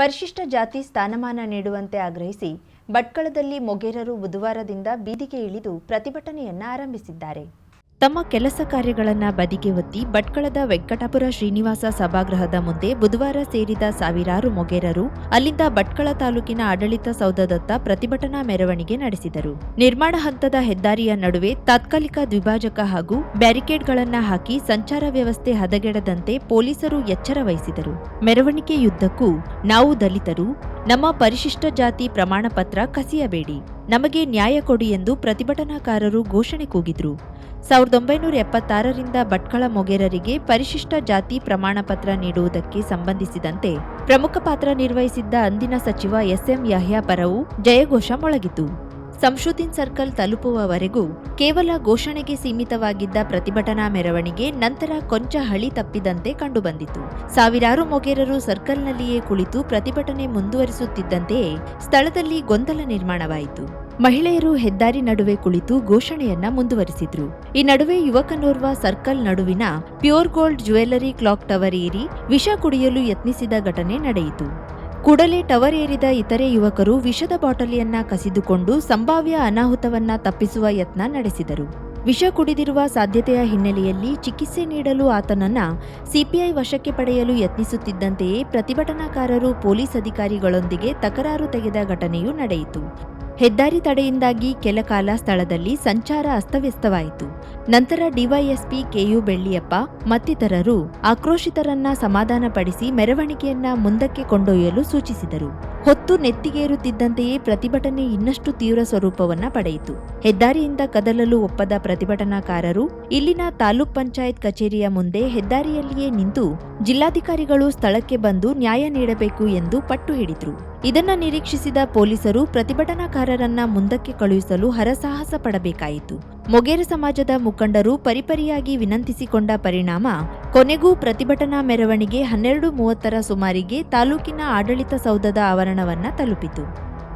ಪರಿಶಿಷ್ಟ ಜಾತಿ ಸ್ಥಾನಮಾನ ನೀಡುವಂತೆ ಆಗ್ರಹಿಸಿ ಭಟ್ಕಳದಲ್ಲಿ ಮೊಗೇರರು ಬುಧವಾರದಿಂದ ಬೀದಿಗೆ ಇಳಿದು ಪ್ರತಿಭಟನೆಯನ್ನ ಆರಂಭಿಸಿದ್ದಾರೆ. ತಮ್ಮ ಕೆಲಸ ಕಾರ್ಯಗಳನ್ನು ಬದಿಗೆ ಒತ್ತಿ ಭಟ್ಕಳದ ವೆಂಕಟಾಪುರ ಶ್ರೀನಿವಾಸ ಸಭಾಗೃಹದ ಮುಂದೆ ಬುಧವಾರ ಸೇರಿದ ಸಾವಿರಾರು ಮೊಗೇರರು ಅಲ್ಲಿಂದ ಭಟ್ಕಳ ತಾಲೂಕಿನ ಆಡಳಿತ ಸೌಧದತ್ತ ಪ್ರತಿಭಟನಾ ಮೆರವಣಿಗೆ ನಡೆಸಿದರು. ನಿರ್ಮಾಣ ಹಂತದ ಹೆದ್ದಾರಿಯ ನಡುವೆ ತಾತ್ಕಾಲಿಕ ದ್ವಿಭಾಜಕ ಹಾಗೂ ಬ್ಯಾರಿಕೇಡ್ಗಳನ್ನು ಹಾಕಿ ಸಂಚಾರ ವ್ಯವಸ್ಥೆ ಹದಗೆಡದಂತೆ ಪೊಲೀಸರು ಎಚ್ಚರ ವಹಿಸಿದರು. ಮೆರವಣಿಗೆಯುದ್ದಕ್ಕೂ ನಾವು ದಲಿತರು, ನಮ್ಮ ಪರಿಶಿಷ್ಟ ಜಾತಿ ಪ್ರಮಾಣ ಪತ್ರ ಕಸಿಯಬೇಡಿ, ನಮಗೆ ನ್ಯಾಯ ಕೊಡಿ ಎಂದು ಪ್ರತಿಭಟನಾಕಾರರು ಘೋಷಣೆ ಕೂಗಿದ್ರು. ಸಾವಿರದ ಒಂಬೈನೂರ ಎಪ್ಪತ್ತಾರರಿಂದ ಭಟ್ಕಳ ಮೊಗೇರರಿಗೆ ಪರಿಶಿಷ್ಟ ಜಾತಿ ಪ್ರಮಾಣ ಪತ್ರ ನೀಡುವುದಕ್ಕೆ ಸಂಬಂಧಿಸಿದಂತೆ ಪ್ರಮುಖ ಪಾತ್ರ ನಿರ್ವಹಿಸಿದ್ದ ಅಂದಿನ ಸಚಿವ ಎಸ್ಎಂ ಯಹ್ಯಾ ಪರವು ಜಯಘೋಷ ಮೊಳಗಿತು. ಸಂಶೋಧಿನ್ ಸರ್ಕಲ್ ತಲುಪುವವರೆಗೂ ಕೇವಲ ಘೋಷಣೆಗೆ ಸೀಮಿತವಾಗಿದ್ದ ಪ್ರತಿಭಟನಾ ಮೆರವಣಿಗೆ ನಂತರ ಕೊಂಚ ಹಳಿ ತಪ್ಪಿದಂತೆ ಕಂಡುಬಂದಿತು. ಸಾವಿರಾರು ಮೊಗೇರರು ಸರ್ಕಲ್ನಲ್ಲಿಯೇ ಕುಳಿತು ಪ್ರತಿಭಟನೆ ಮುಂದುವರಿಸುತ್ತಿದ್ದಂತೆಯೇ ಸ್ಥಳದಲ್ಲಿ ಗೊಂದಲ ನಿರ್ಮಾಣವಾಯಿತು. ಮಹಿಳೆಯರು ಹೆದ್ದಾರಿ ನಡುವೆ ಕುಳಿತು ಘೋಷಣೆಯನ್ನ ಮುಂದುವರಿಸಿದ್ರು. ಈ ನಡುವೆ ಯುವಕನೋರ್ವ ಸರ್ಕಲ್ ನಡುವಿನ pure gold jewellery clock tower ಏರಿ ವಿಷ ಕುಡಿಯಲು ಯತ್ನಿಸಿದ ಘಟನೆ ನಡೆಯಿತು. ಕೂಡಲೇ ಟವರ್ ಏರಿದ ಇತರೆ ಯುವಕರು ವಿಷದ ಬಾಟಲಿಯನ್ನ ಕಸಿದುಕೊಂಡು ಸಂಭಾವ್ಯ ಅನಾಹುತವನ್ನ ತಪ್ಪಿಸುವ ಯತ್ನ ನಡೆಸಿದರು. ವಿಷ ಕುಡಿದಿರುವ ಸಾಧ್ಯತೆಯ ಹಿನ್ನೆಲೆಯಲ್ಲಿ ಚಿಕಿತ್ಸೆ ನೀಡಲು ಆತನನ್ನ ಸಿಪಿಐ ವಶಕ್ಕೆ ಪಡೆಯಲು ಯತ್ನಿಸುತ್ತಿದ್ದಂತೆಯೇ ಪ್ರತಿಭಟನಾಕಾರರು ಪೊಲೀಸ್ ಅಧಿಕಾರಿಗಳೊಂದಿಗೆ ತಕರಾರು ತೆಗೆದ ಘಟನೆಯೂ ನಡೆಯಿತು. ಹೆದ್ದಾರಿ ತಡೆಯಿಂದಾಗಿ ಕೆಲಕಾಲ ಸ್ಥಳದಲ್ಲಿ ಸಂಚಾರ ಅಸ್ತವ್ಯಸ್ತವಾಯಿತು. ನಂತರ ಡಿವೈಎಸ್ಪಿ ಕೆಯು ಬೆಳ್ಳಿಯಪ್ಪ ಮತ್ತಿತರರು ಆಕ್ರೋಶಿತರನ್ನ ಸಮಾಧಾನಪಡಿಸಿ ಮೆರವಣಿಗೆಯನ್ನ ಮುಂದಕ್ಕೆ ಕೊಂಡೊಯ್ಯಲು ಸೂಚಿಸಿದರು. ಹೊತ್ತು ನೆತ್ತಿಗೇರುತ್ತಿದ್ದಂತೆಯೇ ಪ್ರತಿಭಟನೆ ಇನ್ನಷ್ಟು ತೀವ್ರ ಸ್ವರೂಪವನ್ನ ಪಡೆಯಿತು. ಹೆದ್ದಾರಿಯಿಂದ ಕದಲಲು ಒಪ್ಪದ ಪ್ರತಿಭಟನಾಕಾರರು ಇಲ್ಲಿನ ತಾಲೂಕ್ ಪಂಚಾಯತ್ ಕಚೇರಿಯ ಮುಂದೆ ಹೆದ್ದಾರಿಯಲ್ಲಿಯೇ ನಿಂತು ಜಿಲ್ಲಾಧಿಕಾರಿಗಳು ಸ್ಥಳಕ್ಕೆ ಬಂದು ನ್ಯಾಯ ನೀಡಬೇಕು ಎಂದು ಪಟ್ಟು ಹಿಡಿದ್ರು. ಇದನ್ನ ನಿರೀಕ್ಷಿಸಿದ ಪೊಲೀಸರು ಪ್ರತಿಭಟನಾಕಾರರನ್ನ ಮುಂದಕ್ಕೆ ಕಳುಹಿಸಲು ಹರಸಾಹಸ ಪಡಬೇಕಾಯಿತು. ಮೊಗೇರ ಸಮಾಜದ ಮುಖಂಡರು ಪರಿಪರಿಯಾಗಿ ವಿನಂತಿಸಿಕೊಂಡ ಪರಿಣಾಮ, ಕೊನೆಗೂ ಪ್ರತಿಭಟನಾ ಮೆರವಣಿಗೆ ಹನ್ನೆರಡು ಮೂವತ್ತರ ಸುಮಾರಿಗೆ ತಾಲೂಕಿನ ಆಡಳಿತ ಸೌಧದ ಆವರಣವನ್ನ ತಲುಪಿತು.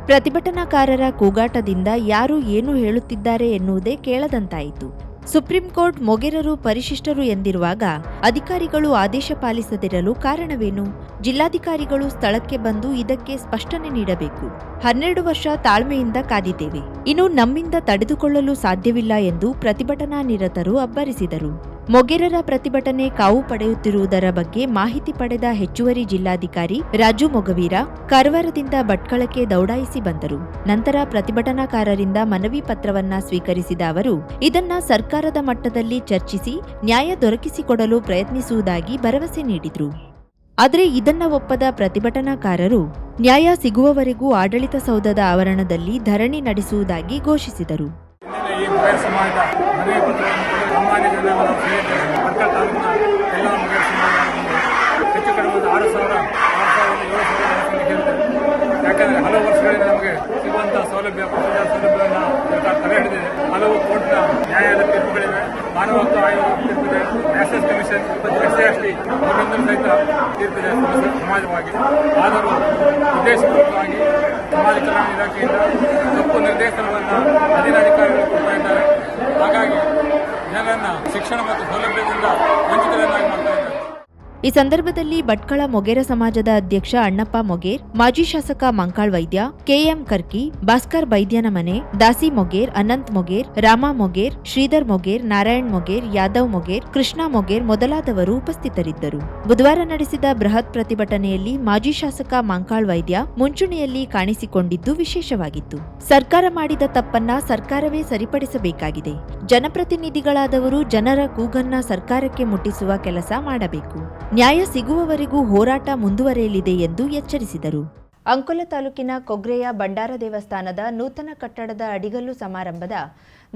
ಪ್ರತಿಭಟನಾಕಾರರ ಕೂಗಾಟದಿಂದ ಯಾರು ಏನು ಹೇಳುತ್ತಿದ್ದಾರೆ ಎನ್ನುವುದೇ ಕೇಳದಂತಾಯಿತು. ಸುಪ್ರೀಂ ಕೋರ್ಟ್ ಮೊಗೆರರು ಪರಿಶಿಷ್ಟರು ಎಂದಿರುವಾಗ ಅಧಿಕಾರಿಗಳು ಆದೇಶ ಪಾಲಿಸದಿರಲು ಕಾರಣವೇನು? ಜಿಲ್ಲಾಧಿಕಾರಿಗಳು ಸ್ಥಳಕ್ಕೆ ಬಂದು ಇದಕ್ಕೆ ಸ್ಪಷ್ಟನೆ ನೀಡಬೇಕು. ಹನ್ನೆರಡು ವರ್ಷ ತಾಳ್ಮೆಯಿಂದ ಕಾದಿದ್ದೇವೆ. ಇನ್ನು ನಮ್ಮಿಂದ ತಡೆದುಕೊಳ್ಳಲು ಸಾಧ್ಯವಿಲ್ಲ ಎಂದು ಪ್ರತಿಭಟನಾ ನಿರತರು ಅಬ್ಬರಿಸಿದರು. ಮೊಗೆರರ ಪ್ರತಿಭಟನೆ ಕಾವು ಪಡೆಯುತ್ತಿರುವುದರ ಬಗ್ಗೆ ಮಾಹಿತಿ ಪಡೆದ ಹೆಚ್ಚುವರಿ ಜಿಲ್ಲಾಧಿಕಾರಿ ರಾಜು ಮೊಗವೀರ ಕಾರವಾರದಿಂದ ಭಟ್ಕಳಕ್ಕೆ ದೌಡಾಯಿಸಿ ಬಂದರು. ನಂತರ ಪ್ರತಿಭಟನಾಕಾರರಿಂದ ಮನವಿ ಪತ್ರವನ್ನ ಸ್ವೀಕರಿಸಿದ ಅವರು, ಇದನ್ನ ಸರ್ಕಾರದ ಮಟ್ಟದಲ್ಲಿ ಚರ್ಚಿಸಿ ನ್ಯಾಯ ದೊರಕಿಸಿಕೊಡಲು ಪ್ರಯತ್ನಿಸುವುದಾಗಿ ಭರವಸೆ ನೀಡಿದರು. ಆದರೆ ಇದನ್ನ ಒಪ್ಪದ ಪ್ರತಿಭಟನಾಕಾರರು ನ್ಯಾಯ ಸಿಗುವವರೆಗೂ ಆಡಳಿತ ಸೌಧದ ಆವರಣದಲ್ಲಿ ಧರಣಿ ನಡೆಸುವುದಾಗಿ ಘೋಷಿಸಿದರು. ಸೇರಿದ್ದೇವೆ ಭಟ್ಕಳ ತಾಲೂಕಿನ ಎಲ್ಲ ಹೆಚ್ಚು ಕಡಿಮೆ ಒಂದು ಆರು ಸಾವಿರ ಆರು ಸಾವಿರದ ಏಳು ಸಾವಿರ ಯಾಕಂದರೆ ಹಲವು ವರ್ಷಗಳಿಂದ ನಮಗೆ ಸಿಗುವಂಥ ಸೌಲಭ್ಯ ಪ್ರತಿಯೊಂದು ಸೌಲಭ್ಯವನ್ನು ಸರ್ಕಾರ ತಡೆ ಹಿಡಿದಿದೆ ಹಲವು ಕೋರ್ಟ್ನ ನ್ಯಾಯಾಲಯದ ತೀರ್ಪುಗಳಿವೆ ಮಾನವ ಹಕ್ಕು ಆಯೋಗ ತೀರ್ಪಿದೆ ನ್ಯಾಷನಲ್ ಕಮಿಷನ್ ಎಸ್ ಸಿ ಸಹಿತ ತೀರ್ಪಿದೆ ಸಮ- ಸಮಾಜವಾಗಿ ಆದರೂ ಉದ್ದೇಶಪೂರ್ವಕವಾಗಿ ಸಮಾಜ ಕಲ್ಯಾಣ ಇಲಾಖೆಯಿಂದ ತಪ್ಪು ನಿರ್ದೇಶನವನ್ನು ಅಧೀನಾಧಿಕಾರಿಗಳು ಕೊಡ್ತಾ ಇದ್ದಾರೆ ಹಾಗಾಗಿ ಜನರನ್ನ ಶಿಕ್ಷಣ ಮತ್ತು ಸೌಲಭ್ಯದಿಂದ ವಂಚಿತರನ್ನಾಗಿ ಮಾಡ್ತಾ ಇದ್ದಾರೆ ಈ ಸಂದರ್ಭದಲ್ಲಿ ಭಟ್ಕಳ ಮೊಗೇರ ಸಮಾಜದ ಅಧ್ಯಕ್ಷ ಅಣ್ಣಪ್ಪ ಮೊಗೇರ್, ಮಾಜಿ ಶಾಸಕ ಮಂಕಾಳ್ ವೈದ್ಯ, ಕೆಎಂ ಕರ್ಕಿ, ಭಾಸ್ಕರ್ ಬೈದ್ಯನ ಮನೆ, ದಾಸಿ ಮೊಗೇರ್, ಅನಂತ್ ಮೊಗೇರ್, ರಾಮ ಮೊಗೇರ್, ಶ್ರೀಧರ್ ಮೊಗೇರ್, ನಾರಾಯಣ್ ಮೊಗೇರ್, ಯಾದವ್ ಮೊಗೇರ್, ಕೃಷ್ಣ ಮೊಗೇರ್ ಮೊದಲಾದವರು ಉಪಸ್ಥಿತರಿದ್ದರು. ಬುಧವಾರ ನಡೆಸಿದ ಬೃಹತ್ ಪ್ರತಿಭಟನೆಯಲ್ಲಿ ಮಾಜಿ ಶಾಸಕ ಮಂಕಾಳ್ ವೈದ್ಯ ಮುಂಚೂಣಿಯಲ್ಲಿ ಕಾಣಿಸಿಕೊಂಡಿದ್ದು ವಿಶೇಷವಾಗಿತ್ತು. ಸರ್ಕಾರ ಮಾಡಿದ ತಪ್ಪನ್ನ ಸರ್ಕಾರವೇ ಸರಿಪಡಿಸಬೇಕಾಗಿದೆ. ಜನಪ್ರತಿನಿಧಿಗಳಾದವರು ಜನರ ಕೂಗನ್ನ ಸರ್ಕಾರಕ್ಕೆ ಮುಟ್ಟಿಸುವ ಕೆಲಸ ಮಾಡಬೇಕು. ನ್ಯಾಯ ಸಿಗುವವರೆಗೂ ಹೋರಾಟ ಮುಂದುವರೆಯಲಿದೆ ಎಂದು ಎಚ್ಚರಿಸಿದರು. ಅಂಕೋಲ ತಾಲೂಕಿನ ಕೊಗ್ರೆಯ ಬಂಡಾರ ದೇವಸ್ಥಾನದ ನೂತನ ಕಟ್ಟಡದ ಅಡಿಗಲ್ಲು ಸಮಾರಂಭದ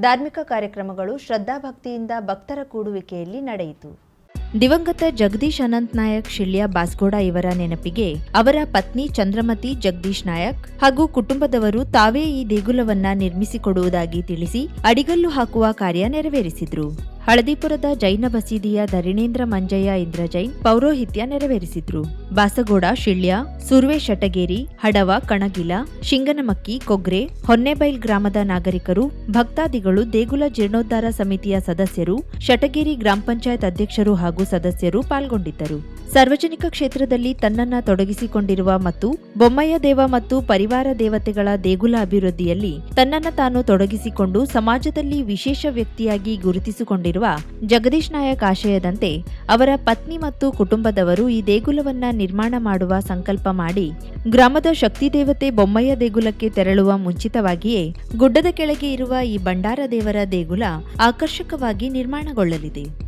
ಧಾರ್ಮಿಕ ಕಾರ್ಯಕ್ರಮಗಳು ಶ್ರದ್ಧಾಭಕ್ತಿಯಿಂದ ಭಕ್ತರ ಕೂಡುವಿಕೆಯಲ್ಲಿ ನಡೆಯಿತು. ದಿವಂಗತ ಜಗದೀಶ್ ಅನಂತ್ ನಾಯಕ್ ಶಿಳ್ಯ ಬಾಸ್ಗೋಡ ಇವರ ನೆನಪಿಗೆ ಅವರ ಪತ್ನಿ ಚಂದ್ರಮತಿ ಜಗದೀಶ್ ನಾಯಕ್ ಹಾಗೂ ಕುಟುಂಬದವರು ತಾವೇ ಈ ದೇಗುಲವನ್ನ ನಿರ್ಮಿಸಿಕೊಡುವುದಾಗಿ ತಿಳಿಸಿ ಅಡಿಗಲ್ಲು ಹಾಕುವ ಕಾರ್ಯ ನೆರವೇರಿಸಿದ್ರು. ಹಳದಿಪುರದ ಜೈನ ಬಸೀದಿಯ ಧರಿಣೇಂದ್ರ ಮಂಜಯ್ಯ ಇಂದ್ರ ಜೈನ್ ಪೌರೋಹಿತ್ಯ ನೆರವೇರಿಸಿದ್ರು. ಬಾಸಗೋಡ, ಶಿಳ್ಯ, ಸುರ್ವೆ ಶಟಗೇರಿ, ಹಡವ, ಕಣಗಿಲ, ಶಿಂಗನಮಕ್ಕಿ, ಕೊಗ್ರೆ, ಹೊನ್ನೆಬೈಲ್ ಗ್ರಾಮದ ನಾಗರಿಕರು, ಭಕ್ತಾದಿಗಳು, ದೇಗುಲ ಜೀರ್ಣೋದ್ಧಾರ ಸಮಿತಿಯ ಸದಸ್ಯರು, ಶಟಗೇರಿ ಗ್ರಾಮ ಪಂಚಾಯತ್ ಅಧ್ಯಕ್ಷರು ಹಾಗೂ ಸದಸ್ಯರು ಪಾಲ್ಗೊಂಡಿದ್ದರು. ಸಾರ್ವಜನಿಕ ಕ್ಷೇತ್ರದಲ್ಲಿ ತನ್ನನ್ನ ತೊಡಗಿಸಿಕೊಂಡಿರುವ ಮತ್ತು ಬೊಮ್ಮಯ್ಯ ದೇವ ಮತ್ತು ಪರಿವಾರ ದೇವತೆಗಳ ದೇಗುಲ ಅಭಿವೃದ್ಧಿಯಲ್ಲಿ ತನ್ನನ್ನ ತಾನು ತೊಡಗಿಸಿಕೊಂಡು ಸಮಾಜದಲ್ಲಿ ವಿಶೇಷ ವ್ಯಕ್ತಿಯಾಗಿ ಗುರುತಿಸಿಕೊಂಡಿರುವ ಜಗದೀಶ್ ನಾಯಕ್ ಆಶಯದಂತೆ ಅವರ ಪತ್ನಿ ಮತ್ತು ಕುಟುಂಬದವರು ಈ ದೇಗುಲವನ್ನ ನಿರ್ಮಾಣ ಮಾಡುವ ಸಂಕಲ್ಪ ಮಾಡಿ ಗ್ರಾಮದ ಶಕ್ತಿ ದೇವತೆ ಬೊಮ್ಮಯ್ಯ ದೇಗುಲಕ್ಕೆ ತೆರಳುವ ಮುಂಚಿತವಾಗಿಯೇ ಗುಡ್ಡದ ಕೆಳಗೆ ಇರುವ ಈ ಬಂಡಾರ ದೇವರ ದೇಗುಲ ಆಕರ್ಷಕವಾಗಿ ನಿರ್ಮಾಣಗೊಳ್ಳಲಿದೆ.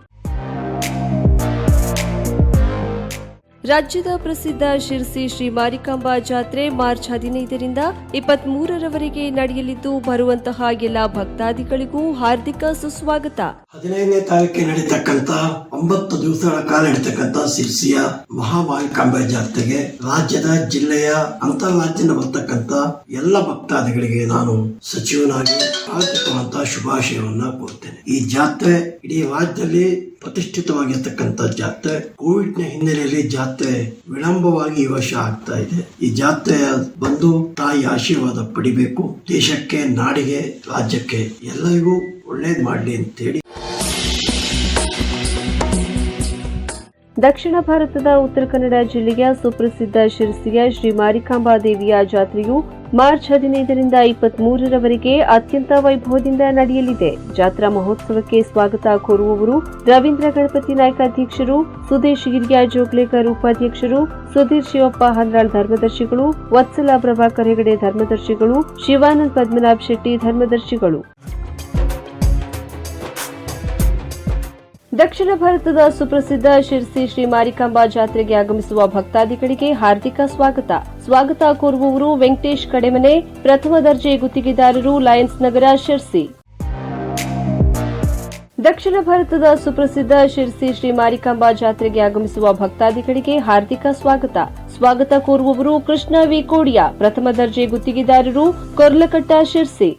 ರಾಜ್ಯದ ಪ್ರಸಿದ್ಧ ಶಿರ್ಸಿ ಶ್ರೀ ಮಾರಿಕಾಂಬಾ ಜಾತ್ರೆ ಮಾರ್ಚ್ ಹದಿನೈದರಿಂದ ಇಪ್ಪತ್ತ್ ಮೂರರವರೆಗೆ ನಡೆಯಲಿದ್ದು, ಬರುವಂತಹ ಎಲ್ಲ ಭಕ್ತಾದಿಗಳಿಗೂ ಹಾರ್ದಿಕ ಸುಸ್ವಾಗತ. ಹದಿನೈದನೇ ತಾರೀಕಿಗೆ ನಡೀತಕ್ಕಂತ, ಒಂಬತ್ತು ದಿವಸಗಳ ಕಾಲ ನಡೀತಕ್ಕಂತ ಶಿರ್ಸಿಯ ಮಹಾಮಾರಿಕಾಂಬಾ ಜಾತ್ರೆಗೆ ರಾಜ್ಯದ ಜಿಲ್ಲೆಯ ಅಂತರ್ರಾಜ್ಯದಿಂದ ಬರ್ತಕ್ಕಂತ ಎಲ್ಲ ಭಕ್ತಾದಿಗಳಿಗೆ ನಾನು ಸಚಿವನಾಗಿ ಆರ್ಥಿಕವಂತ ಶುಭಾಶಯವನ್ನ ಕೋರ್ತೇನೆ ಈ ಜಾತ್ರೆ ಇಡೀ ರಾಜ್ಯದಲ್ಲಿ ಪ್ರತಿಷ್ಠಿತವಾಗಿರ್ತಕ್ಕಂಥ ಜಾತ್ರೆ. ಕೋವಿಡ್ನ ಹಿನ್ನೆಲೆಯಲ್ಲಿ ಜಾತ್ರೆ ವಿಳಂಬವಾಗಿ ಈ ವರ್ಷ ಆಗ್ತಾ ಇದೆ. ಈ ಜಾತ್ರೆ ಬಂದು ತಾಯಿ ಆಶೀರ್ವಾದ ಪಡಿಬೇಕು. ದೇಶಕ್ಕೆ, ನಾಡಿಗೆ, ರಾಜ್ಯಕ್ಕೆ ಎಲ್ಲರಿಗೂ ಒಳ್ಳೇದ್ ಮಾಡ್ಲಿ ಅಂತೇಳಿ. ದಕ್ಷಿಣ ಭಾರತದ ಉತ್ತರ ಕನ್ನಡ ಜಿಲ್ಲೆಯ ಸುಪ್ರಸಿದ್ಧ ಶಿರಸಿಯ ಶ್ರೀ ಮಾರಿಕಾಂಬಾ ದೇವಿಯ ಜಾತ್ರೆಯು ಮಾರ್ಚ್ ಹದಿನೈದರಿಂದ ಇಪ್ಪತ್ಮೂರರವರೆಗೆ ಅತ್ಯಂತ ವೈಭವದಿಂದ ನಡೆಯಲಿದೆ. ಜಾತ್ರಾ ಮಹೋತ್ಸವಕ್ಕೆ ಸ್ವಾಗತ ಕೋರುವವರು ರವೀಂದ್ರ ಗಣಪತಿ ನಾಯ್ಕ ಅಧ್ಯಕ್ಷರು, ಸುದೇಶ್ ಗಿರಿಯ ಜೋಗ್ಲೇಕರ್ ಉಪಾಧ್ಯಕ್ಷರು, ಸುಧೀರ್ ಶಿವಪ್ಪ ಹನ್ರಾಳ್ ಧರ್ಮದರ್ಶಿಗಳು, ವತ್ಸಲ ಪ್ರಭಾಕರ್ ಹೆಗಡೆ ಧರ್ಮದರ್ಶಿಗಳು, ಶಿವಾನಂದ್ ಪದ್ಮನಾಭ್ ಶೆಟ್ಟಿ ಧರ್ಮದರ್ಶಿಗಳು. ದಕ್ಷಿಣ ಭಾರತದ ಸುಪ್ರಸಿದ್ಧ ಶಿರ್ಸಿ ಶ್ರೀ ಮಾರಿಕಾಂಬಾ ಜಾತ್ರೆಗೆ ಆಗಮಿಸುವ ಭಕ್ತಾದಿಗಳಿಗೆ ಹಾರ್ದಿಕ ಸ್ವಾಗತ. ಸ್ವಾಗತ ಕೋರುವವರು ವೆಂಕಟೇಶ್ ಕಡೆಮನೆ, ಪ್ರಥಮ ದರ್ಜೆ ಗುತ್ತಿಗೆದಾರರು ಲಯನ್ಸ್ ನಗರ, ಶಿರ್ಸಿ. ದಕ್ಷಿಣ ಭಾರತದ ಸುಪ್ರಸಿದ್ಧ ಶಿರ್ಸಿ ಶ್ರೀ ಮಾರಿಕಾಂಬಾ ಜಾತ್ರೆಗೆ ಆಗಮಿಸುವ ಭಕ್ತಾದಿಗಳಿಗೆ ಹಾರ್ದಿಕ ಸ್ವಾಗತ. ಸ್ವಾಗತ ಕೋರುವವರು ಕೃಷ್ಣ ವಿ ಕೋಡಿಯಾ, ಪ್ರಥಮ ದರ್ಜೆ ಗುತ್ತಿಗೆದಾರರು ಕೊರ್ಲಕಟ್ಟ, ಶಿರ್ಸಿ.